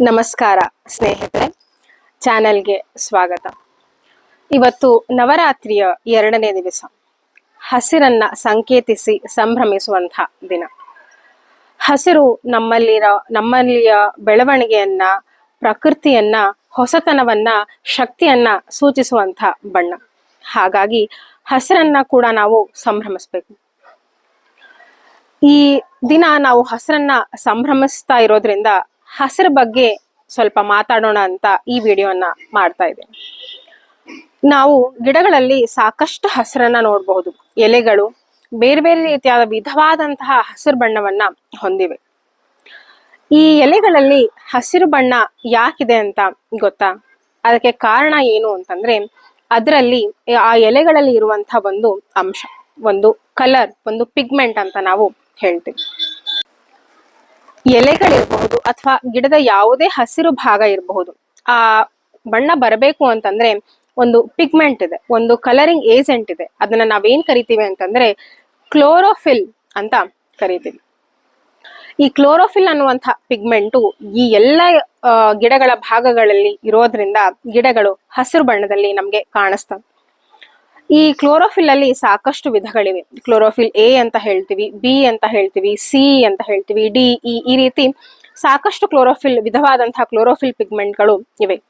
ನಮಸ್ಕಾರ, ಸ್ನೇಹಿತರೆ. ಚಾನೆಲ್ಗೆ ಸ್ವಾಗತ. ಇವತ್ತು ನವರಾತ್ರಿಯ ಎರಡನೇ ದಿವಸ. ಹಸಿರನ್ನ ಸಂಕೇತಿಸಿ ಸಂಭ್ರಮಿಸುವಂತಹ ದಿನ. ಹಸಿರು ನಮ್ಮಲ್ಲಿರೋ, ನಮ್ಮಲ್ಲಿಯ ಬೆಳವಣಿಗೆಯನ್ನ, ಪ್ರಕೃತಿಯನ್ನ, ಹೊಸತನವನ್ನ, ಶಕ್ತಿಯನ್ನ ಸೂಚಿಸುವಂಥ ಬಣ್ಣ. ಹಾಗಾಗಿ ಹಸಿರನ್ನ ಕೂಡ ನಾವು ಸಂಭ್ರಮಿಸ್ಬೇಕು. ಈ ದಿನ ನಾವು ಹಸಿರನ್ನ ಸಂಭ್ರಮಿಸ್ತಾ ಇರೋದ್ರಿಂದ ಹಸಿರ ಬಗ್ಗೆ ಸ್ವಲ್ಪ ಮಾತಾಡೋಣ ಅಂತ ಈ ವಿಡಿಯೋನ ಮಾಡ್ತಾ ಇದ್ದೇನೆ. ನಾವು ಗಿಡಗಳಲ್ಲಿ ಸಾಕಷ್ಟು ಹಸಿರನ್ನ ನೋಡಬಹುದು. ಎಲೆಗಳು ಬೇರೆ ಬೇರೆ ರೀತಿಯಾದ ವಿಧವಾದಂತಹ ಹಸಿರು ಬಣ್ಣವನ್ನ ಹೊಂದಿವೆ. ಈ ಎಲೆಗಳಲ್ಲಿ ಹಸಿರು ಬಣ್ಣ ಯಾಕಿದೆ ಅಂತ ಗೊತ್ತಾ? ಅದಕ್ಕೆ ಕಾರಣ ಏನು ಅಂತಂದ್ರೆ ಅದರಲ್ಲಿ ಆ ಎಲೆಗಳಲ್ಲಿ ಇರುವಂತಹ ಒಂದು ಅಂಶ, ಒಂದು ಕಲರ್ ಒಂದು ಪಿಗ್ಮೆಂಟ್ ಅಂತ ನಾವು ಹೇಳ್ತೀವಿ. ಎಲೆಗಳಿರಬಹುದು ಅಥವಾ ಗಿಡದ ಯಾವುದೇ ಹಸಿರು ಭಾಗ ಇರಬಹುದು. ಆ ಬಣ್ಣ ಬರಬೇಕು ಅಂತಂದ್ರೆ ಒಂದು ಪಿಗ್ಮೆಂಟ್ ಇದೆ, ಒಂದು ಕಲರಿಂಗ್ ಏಜೆಂಟ್ ಇದೆ. ಅದನ್ನ ನಾವೇನ್ ಕರಿತೀವಿ ಅಂತಂದ್ರೆ ಕ್ಲೋರೋಫಿಲ್ ಅಂತ ಕರಿತೀವಿ. ಈ ಕ್ಲೋರೋಫಿಲ್ ಅನ್ನುವಂಥ ಪಿಗ್ಮೆಂಟು ಈ ಎಲ್ಲ ಗಿಡಗಳ ಭಾಗಗಳಲ್ಲಿ ಇರೋದ್ರಿಂದ ಗಿಡಗಳು ಹಸಿರು ಬಣ್ಣದಲ್ಲಿ ನಮಗೆ ಕಾಣಿಸ್ತವೆ. ಈ ಕ್ಲೋರೋಫಿಲ್ ಅಲ್ಲಿ ಸಾಕಷ್ಟು ವಿಧಗಳಿವೆ. ಕ್ಲೋರೋಫಿಲ್ ಎ ಅಂತ ಹೇಳ್ತೀವಿ, ಬಿ ಅಂತ ಹೇಳ್ತೀವಿ, ಸಿ ಅಂತ ಹೇಳ್ತೀವಿ, ಡಿ, ಇ, ಈ ರೀತಿ ಸಾಕಷ್ಟು ಕ್ಲೋರೋಫಿಲ್ ವಿಧವಾದಂತಹ ಕ್ಲೋರೋಫಿಲ್ ಪಿಗ್ಮೆಂಟ್ಗಳು ಇವೆ.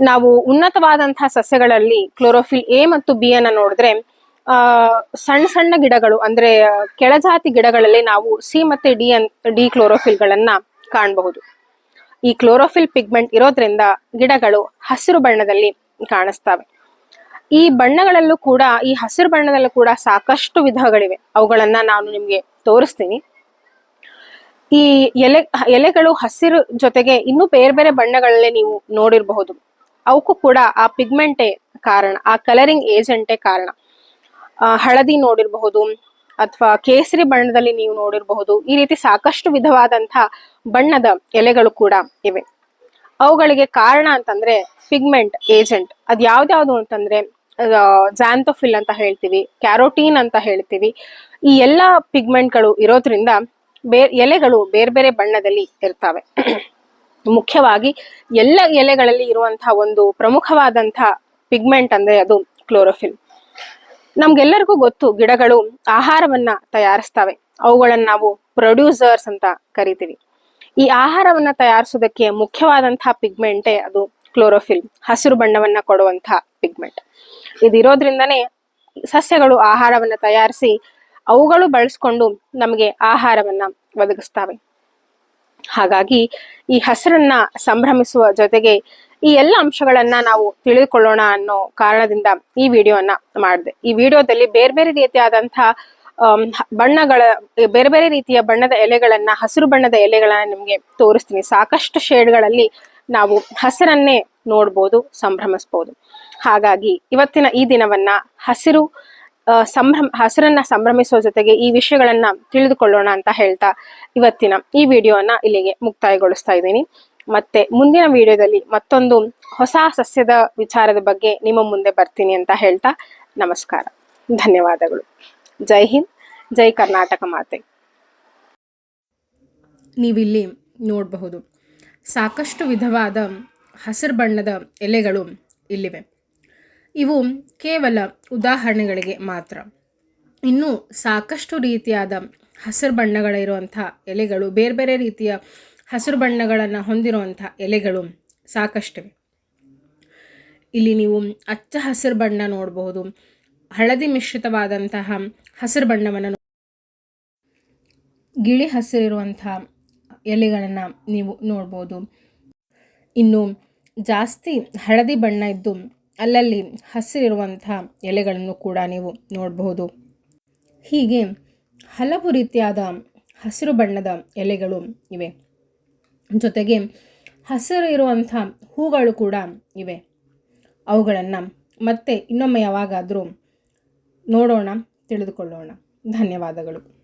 ನಾವು ಉನ್ನತವಾದಂತಹ ಸಸ್ಯಗಳಲ್ಲಿ ಕ್ಲೋರೋಫಿಲ್ ಎ ಮತ್ತು ಬಿ ಅನ್ನ ನೋಡಿದ್ರೆ, ಆ, ಸಣ್ಣ ಸಣ್ಣ ಗಿಡಗಳು ಅಂದ್ರೆ ಕೆಳಜಾತಿ ಗಿಡಗಳಲ್ಲಿ ನಾವು ಸಿ ಮತ್ತೆ ಡಿ ಅನ್, ಡಿ ಕ್ಲೋರೋಫಿಲ್ಗಳನ್ನ ಕಾಣಬಹುದು. ಈ ಕ್ಲೋರೋಫಿಲ್ ಪಿಗ್ಮೆಂಟ್ ಇರೋದ್ರಿಂದ ಗಿಡಗಳು ಹಸಿರು ಬಣ್ಣದಲ್ಲಿ ಕಾಣಿಸ್ತವೆ. ಈ ಬಣ್ಣಗಳಲ್ಲೂ ಕೂಡ, ಈ ಹಸಿರು ಬಣ್ಣದಲ್ಲೂ ಕೂಡ ಸಾಕಷ್ಟು ವಿಧಗಳಿವೆ. ಅವುಗಳನ್ನ ನಾನು ನಿಮ್ಗೆ ತೋರಿಸ್ತೀನಿ. ಈ ಎಲೆ, ಎಲೆಗಳು ಹಸಿರು ಜೊತೆಗೆ ಇನ್ನೂ ಬೇರೆ ಬೇರೆ ಬಣ್ಣಗಳಲ್ಲಿ ನೀವು ನೋಡಿರಬಹುದು. ಅವಕ್ಕೂ ಕೂಡ ಆ ಪಿಗ್ಮೆಂಟೇ ಕಾರಣ, ಆ ಕಲರಿಂಗ್ ಏಜೆಂಟೇ ಕಾರಣ. ಹಳದಿ ನೋಡಿರಬಹುದು ಅಥವಾ ಕೇಸರಿ ಬಣ್ಣದಲ್ಲಿ ನೀವು ನೋಡಿರಬಹುದು. ಈ ರೀತಿ ಸಾಕಷ್ಟು ವಿಧವಾದಂತಹ ಬಣ್ಣದ ಎಲೆಗಳು ಕೂಡ ಇವೆ. ಅವುಗಳಿಗೆ ಕಾರಣ ಅಂತಂದ್ರೆ ಪಿಗ್ಮೆಂಟ್, ಏಜೆಂಟ್. ಅದ್ ಯಾವ್ದಾವ್ದು ಅಂತಂದ್ರೆ ಜಾಂಥೋಫಿಲ್ ಅಂತ ಹೇಳ್ತೀವಿ ಕ್ಯಾರೋಟೀನ್ ಅಂತ ಹೇಳ್ತೀವಿ. ಈ ಎಲ್ಲ ಪಿಗ್ಮೆಂಟ್ಗಳು ಇರೋದ್ರಿಂದ ಬೇ, ಎಲೆಗಳು ಬೇರೆ ಬೇರೆ ಬಣ್ಣದಲ್ಲಿ ಇರ್ತವೆ. ಮುಖ್ಯವಾಗಿ ಎಲ್ಲ ಎಲೆಗಳಲ್ಲಿ ಇರುವಂತಹ ಒಂದು ಪ್ರಮುಖವಾದಂತಹ ಪಿಗ್ಮೆಂಟ್ ಅಂದ್ರೆ ಅದು ಕ್ಲೋರೋಫಿಲ್ ನಮ್ಗೆಲ್ಲರಿಗೂ ಗೊತ್ತು, ಗಿಡಗಳು ಆಹಾರವನ್ನ ತಯಾರಿಸ್ತವೆ. ಅವುಗಳನ್ನ ನಾವು ಪ್ರೊಡ್ಯೂಸರ್ಸ್ ಅಂತ ಕರಿತೀವಿ. ಈ ಆಹಾರವನ್ನ ತಯಾರಿಸೋದಕ್ಕೆ ಮುಖ್ಯವಾದಂತಹ ಪಿಗ್ಮೆಂಟೇ ಅದು ಕ್ಲೋರೋಫಿಲ್ ಹಸಿರು ಬಣ್ಣವನ್ನ ಕೊಡುವಂತಹ ಪಿಗ್ಮೆಂಟ್ ಇದಿರೋದ್ರಿಂದನೇ ಸಸ್ಯಗಳು ಆಹಾರವನ್ನ ತಯಾರಿಸಿ ಅವುಗಳು ಬಳಸ್ಕೊಂಡು ನಮಗೆ ಆಹಾರವನ್ನ ಒದಗಿಸ್ತವೆ. ಹಾಗಾಗಿ ಈ ಹಸಿರನ್ನ ಸಂಭ್ರಮಿಸುವ ಜೊತೆಗೆ ಈ ಎಲ್ಲ ಅಂಶಗಳನ್ನ ನಾವು ತಿಳಿದುಕೊಳ್ಳೋಣ ಅನ್ನೋ ಕಾರಣದಿಂದ ಈ ವಿಡಿಯೋನ ಮಾಡಿದೆ. ಈ ವಿಡಿಯೋದಲ್ಲಿ ಬೇರೆ ಬೇರೆ ರೀತಿಯಾದಂತಹ ಬಣ್ಣಗಳ, ಬೇರೆ ಬೇರೆ ರೀತಿಯ ಬಣ್ಣದ ಎಲೆಗಳನ್ನ, ಹಸಿರು ಬಣ್ಣದ ಎಲೆಗಳನ್ನ ನಿಮ್ಗೆ ತೋರಿಸ್ತೀನಿ. ಸಾಕಷ್ಟು ಶೇಡ್ಗಳಲ್ಲಿ ನಾವು ಹಸಿರನ್ನೇ ನೋಡ್ಬೋದು, ಸಂಭ್ರಮಿಸ್ಬೋದು. ಹಾಗಾಗಿ ಇವತ್ತಿನ ಈ ದಿನವನ್ನ ಹಸಿರು ಸಂಭ್ರಮ, ಹಸಿರನ್ನ ಸಂಭ್ರಮಿಸೋ ಜೊತೆಗೆ ಈ ವಿಷಯಗಳನ್ನ ತಿಳಿದುಕೊಳ್ಳೋಣ ಅಂತ ಹೇಳ್ತಾ ಇವತ್ತಿನ ಈ ವಿಡಿಯೋನ ಇಲ್ಲಿಗೆ ಮುಕ್ತಾಯಗೊಳಿಸ್ತಾ ಇದ್ದೀನಿ. ಮತ್ತೆ ಮುಂದಿನ ವಿಡಿಯೋದಲ್ಲಿ ಮತ್ತೊಂದು ಹೊಸ ಸಸ್ಯದ ವಿಚಾರದ ಬಗ್ಗೆ ನಿಮ್ಮ ಮುಂದೆ ಬರ್ತೀನಿ ಅಂತ ಹೇಳ್ತಾ ನಮಸ್ಕಾರ. ಧನ್ಯವಾದಗಳು. ಜೈ ಹಿಂದ್, ಜೈ ಕರ್ನಾಟಕ ಮಾತೆ. ನೀವಿಲ್ಲಿ ನೋಡಬಹುದು. ಸಾಕಷ್ಟು ವಿಧವಾದ ಹಸಿರು ಬಣ್ಣದ ಎಲೆಗಳು ಇಲ್ಲಿವೆ. ಇವು ಕೇವಲ ಉದಾಹರಣೆಗಳಿಗೆ ಮಾತ್ರ. ಇನ್ನೂ ಸಾಕಷ್ಟು ರೀತಿಯಾದ ಹಸಿರು ಬಣ್ಣಗಳಿರುವಂಥ ಎಲೆಗಳು, ಬೇರೆ ಬೇರೆ ರೀತಿಯ ಹಸಿರು ಬಣ್ಣಗಳನ್ನು ಹೊಂದಿರುವಂಥ ಎಲೆಗಳು ಸಾಕಷ್ಟಿವೆ. ಇಲ್ಲಿ ನೀವು ಅಚ್ಚ ಹಸಿರು ಬಣ್ಣ ನೋಡಬಹುದು. ಹಳದಿ ಮಿಶ್ರಿತವಾದಂತಹ ಹಸಿರು ಬಣ್ಣವನ್ನು ಗಿಳಿ ಹಸಿರಿರುವಂತಹ ಎಲೆಗಳನ್ನು ನೀವು ನೋಡ್ಬೋದು. ಇನ್ನು ಜಾಸ್ತಿ ಹಳದಿ ಬಣ್ಣ ಇದ್ದು ಅಲ್ಲಲ್ಲಿ ಹಸಿರಿರುವಂಥ ಎಲೆಗಳನ್ನು ಕೂಡ ನೀವು ನೋಡಬಹುದು ಹೀಗೆ ಹಲವು ರೀತಿಯಾದ ಹಸಿರು ಬಣ್ಣದ ಎಲೆಗಳು ಇವೆ. ಜೊತೆಗೆ ಹಸಿರು ಇರುವಂಥ ಹೂಗಳು ಕೂಡ ಇವೆ. ಅವುಗಳನ್ನು ಮತ್ತೆ ಇನ್ನೊಮ್ಮೆ ಯಾವಾಗಾದರೂ ನೋಡೋಣ, ತಿಳಿದುಕೊಳ್ಳೋಣ. ಧನ್ಯವಾದಗಳು.